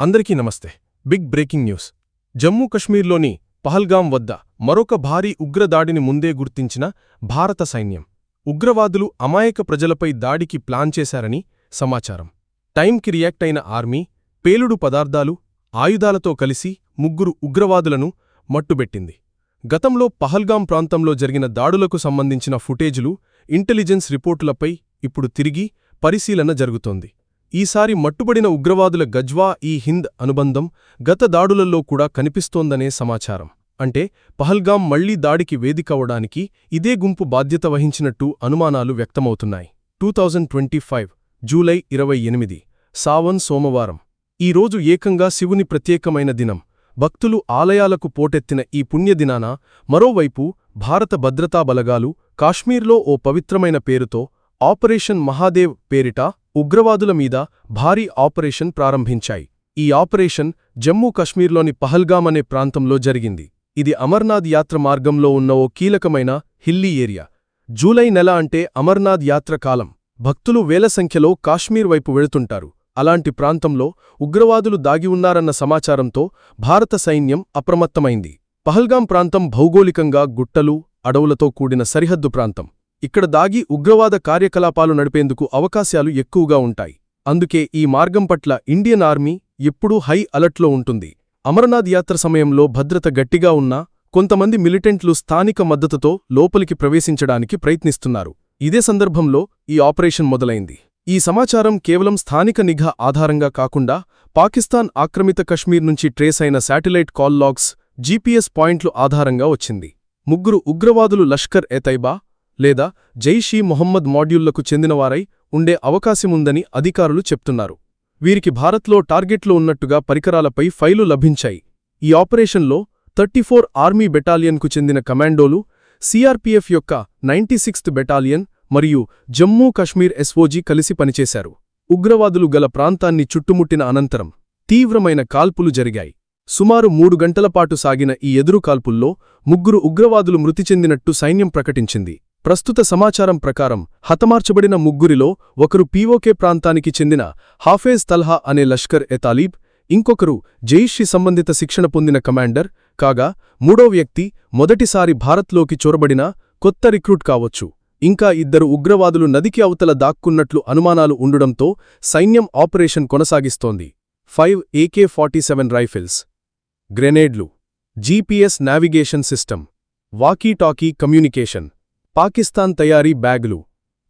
అందరికీ నమస్తే. Big breaking news. Jammu కశ్మీర్లోని పహల్గాం వద్ద మరొక భారీ ఉగ్రదాడిని ముందే గుర్తించిన భారత సైన్యం. ఉగ్రవాదులు అమాయక ప్రజలపై దాడికి ప్లాన్ చేశారని సమాచారం. టైంకి రియాక్ట్ అయిన ఆర్మీ పేలుడు పదార్థాలు ఆయుధాలతో కలిసి ముగ్గురు ఉగ్రవాదులను మట్టుబెట్టింది. గతంలో పహల్గాం ప్రాంతంలో జరిగిన దాడులకు సంబంధించిన ఫుటేజులు ఇంటెలిజెన్స్ రిపోర్టులపై ఇప్పుడు తిరిగి పరిశీలన జరుగుతోంది. ఈసారి మట్టుబడిన ఉగ్రవాదుల గజ్వా ఈ హింద్ అనుబంధం గత దాడులలో కూడా కనిపిస్తోందనే సమాచారం. అంటే పహల్గాం మళ్ళీ దాడికి వేదికవడానికి ఇదే గుంపు బాధ్యత వహించినట్టు అనుమానాలు వ్యక్తమవుతున్నాయి. Two thousand twenty five July ఇరవై ఎనిమిది సావన్ సోమవారం. ఈరోజు ఏకంగా శివుని ప్రత్యేకమైన దినం. భక్తులు ఆలయాలకు పోటెత్తిన ఈ పుణ్యదినాన మరోవైపు భారత భద్రతా బలగాలు కాశ్మీర్లో ఓ పవిత్రమైన పేరుతో ఆపరేషన్ మహాదేవ్ పేరిట ఉగ్రవాదుల మీద భారీ ఆపరేషన్ ప్రారంభించాయి. ఈ ఆపరేషన్ జమ్మూ కశ్మీర్లోని పహల్గామ్ అనే ప్రాంతంలో జరిగింది. ఇది అమర్నాథ్ యాత్ర మార్గంలో ఉన్న ఓ కీలకమైన హిల్లీ ఏరియా. జూలై నెల అంటే అమర్నాథ్ యాత్ర కాలం. భక్తులు వేల సంఖ్యలో కాశ్మీర్ వైపు వెళుతుంటారు. అలాంటి ప్రాంతంలో ఉగ్రవాదులు దాగి ఉన్నారన్న సమాచారంతో భారత సైన్యం అప్రమత్తమైంది. పహల్గాం ప్రాంతం భౌగోళికంగా గుట్టలు అడవులతో కూడిన సరిహద్దు ప్రాంతం. ఇక్కడ దాగి ఉగ్రవాద కార్యకలాపాలు నడిపేందుకు అవకాశాలు ఎక్కువగా ఉంటాయి. అందుకే ఈ మార్గం పట్ల ఇండియన్ ఆర్మీ ఎప్పుడూ హై అలర్ట్లో ఉంటుంది. అమరనాథ్ యాత్ర సమయంలో భద్రత గట్టిగా ఉన్నా కొంతమంది మిలిటెంట్లు స్థానిక మద్దతుతో లోపలికి ప్రవేశించడానికి ప్రయత్నిస్తున్నారు. ఇదే సందర్భంలో ఈ ఆపరేషన్ మొదలైంది. ఈ సమాచారం కేవలం స్థానిక నిఘా ఆధారంగా కాకుండా పాకిస్తాన్ ఆక్రమిత కశ్మీర్ నుంచి ట్రేస్ అయిన శాటిలైట్ కాల్ లాగ్స్ జీపీఎస్ పాయింట్లు ఆధారంగా వచ్చింది. ముగ్గురు ఉగ్రవాదులు లష్కర్ ఎతైబా లేదా జైషీ మొహమ్మద్ మాడ్యూళ్ళకు చెందినవారై ఉండే అవకాశముందని అధికారులు చెప్తున్నారు. వీరికి భారత్లో టార్గెట్లో ఉన్నట్టుగా పరికరాలపై ఫైలు లభించాయి. ఈ ఆపరేషన్లో థర్టీ ఆర్మీ బెటాలియన్కు చెందిన కమాండోలు సిఆర్పీఎఫ్ యొక్క నైంటీ సిక్స్త్ బెటాలియన్ మరియు జమ్మూ కశ్మీర్ ఎస్ఓజీ కలిసి పనిచేశారు. ఉగ్రవాదులు గల ప్రాంతాన్ని చుట్టుముట్టిన అనంతరం తీవ్రమైన కాల్పులు జరిగాయి. సుమారు మూడు గంటలపాటు సాగిన ఈ ఎదురు కాల్పుల్లో ముగ్గురు ఉగ్రవాదులు మృతి చెందినట్టు సైన్యం ప్రకటించింది. ప్రస్తుత సమాచారం ప్రకారం హతమార్చబడిన ముగ్గురిలో ఒకరు పీఓకే ప్రాంతానికి చెందిన హాఫేజ్ తల్హా అనే లష్కర్ ఎ తాలీబ్ ఇంకొకరు జైషి సంబంధిత శిక్షణ పొందిన కమాండర్ కాగా మూడో వ్యక్తి మొదటిసారి భారత్లోకి చొరబడిన కొత్త రిక్రూట్ కావచ్చు. ఇంకా ఇద్దరు ఉగ్రవాదులు నదికి అవతల దాక్కున్నట్లు అనుమానాలు ఉండడంతో సైన్యం operation కొనసాగిస్తోంది. Five AK forty seven rifles గ్రెనేడ్లు GPS navigation system walkie talkie communication. Pakistan తయారీ బ్యాగులు.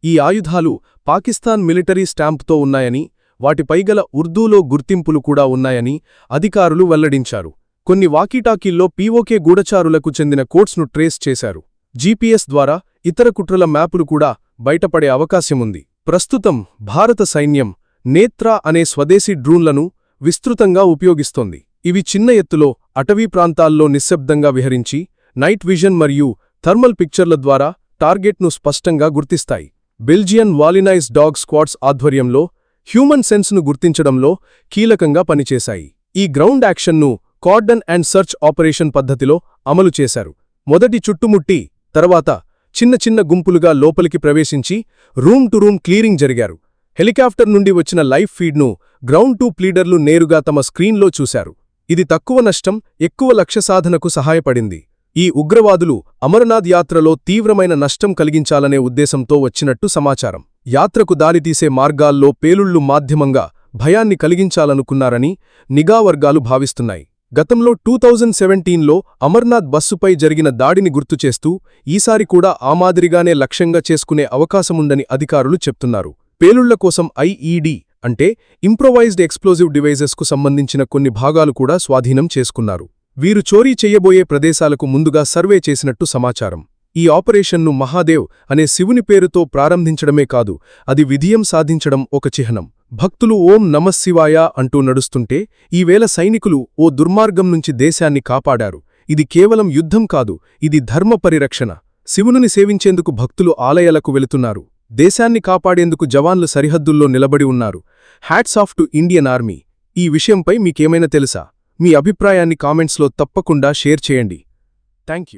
ఈ ఆయుధాలు పాకిస్తాన్ మిలిటరీ స్టాంప్తో ఉన్నాయని వాటిపైగల ఉర్దూలో గుర్తింపులు కూడా ఉన్నాయని అధికారులు వెల్లడించారు. కొన్ని వాకీటాకీల్లో పీఓకే గూఢచారులకు చెందిన కోట్స్ను ట్రేస్ చేశారు. జీపీఎస్ ద్వారా ఇతర కుట్రల మ్యాపులు కూడా బయటపడే అవకాశముంది. ప్రస్తుతం భారత సైన్యం నేత్రా అనే స్వదేశీ డ్రూన్లను విస్తృతంగా ఉపయోగిస్తోంది. ఇవి చిన్న ఎత్తులో అటవీ ప్రాంతాల్లో నిశ్శబ్దంగా విహరించి నైట్ విజన్ మరియు థర్మల్ పిక్చర్ల ద్వారా టార్గెట్ను స్పష్టంగా గుర్తిస్తాయి. బెల్జియన్ వాలినైజ్ డాగ్ స్క్వాడ్స్ ఆధ్వర్యంలో హ్యూమన్ సెన్స్ను గుర్తించడంలో కీలకంగా పనిచేశాయి. ఈ గ్రౌండ్ యాక్షన్ను కార్డన్ అండ్ సర్చ్ ఆపరేషన్ పద్ధతిలో అమలు చేశారు. మొదటి చుట్టుముట్టి తర్వాత చిన్న చిన్న గుంపులుగా లోపలికి ప్రవేశించి రూమ్ టు రూమ్ క్లీరింగ్ జరిగారు. హెలికాప్టర్ నుండి వచ్చిన లైఫ్ ఫీడ్ను గ్రౌండ్ టూ ప్లీడర్లు నేరుగా తమ స్క్రీన్లో చూశారు. ఇది తక్కువ నష్టం ఎక్కువ లక్ష్య సాధనకు సహాయపడింది. ఈ ఉగ్రవాదులు అమరనాథ్ యాత్రలో తీవ్రమైన నష్టం కలిగించాలనే ఉద్దేశంతో వచ్చినట్టు సమాచారం. యాత్రకు దారితీసే మార్గాల్లో పేలుళ్ళు మాధ్యమంగా భయాన్ని కలిగించాలనుకున్నారని నిఘా వర్గాలు భావిస్తున్నాయి. గతంలో టూ థౌజండ్ సెవెంటీన్లో అమర్నాథ్ బస్సుపై జరిగిన దాడిని గుర్తుచేస్తూ ఈసారి కూడా ఆ మాదిరిగానే లక్ష్యంగా చేసుకునే అవకాశముందని అధికారులు చెప్తున్నారు. పేలుళ్ళ కోసం ఐఈడీ అంటే ఇంప్రొవైజ్డ్ ఎక్స్ప్లోజివ్ డివైజెస్కు సంబంధించిన కొన్ని భాగాలు కూడా స్వాధీనం చేసుకున్నారు. వీరు చోరీ చెయ్యబోయే ప్రదేశాలకు ముందుగా సర్వే చేసినట్టు సమాచారం. ఈ ఆపరేషన్ను మహాదేవ్ అనే శివుని పేరుతో ప్రారంభించడమే కాదు అది విధియం సాధించడం ఒక చిహ్నం. భక్తులు ఓం నమశివాయ అంటూ నడుస్తుంటే ఈవేళ సైనికులు ఓ దుర్మార్గం నుంచి దేశాన్ని కాపాడారు. ఇది కేవలం యుద్ధం కాదు ఇది ధర్మ పరిరక్షణ. శివునుని సేవించేందుకు భక్తులు ఆలయాలకు వెళుతున్నారు. దేశాన్ని కాపాడేందుకు జవాన్లు సరిహద్దుల్లో నిలబడి ఉన్నారు. Hats off to Indian army. ఈ విషయంపై మీకేమైనా తెలుసా? మీ అభిప్రాయాన్ని కామెంట్స్లో తప్పకుండా షేర్ చేయండి. Thank you.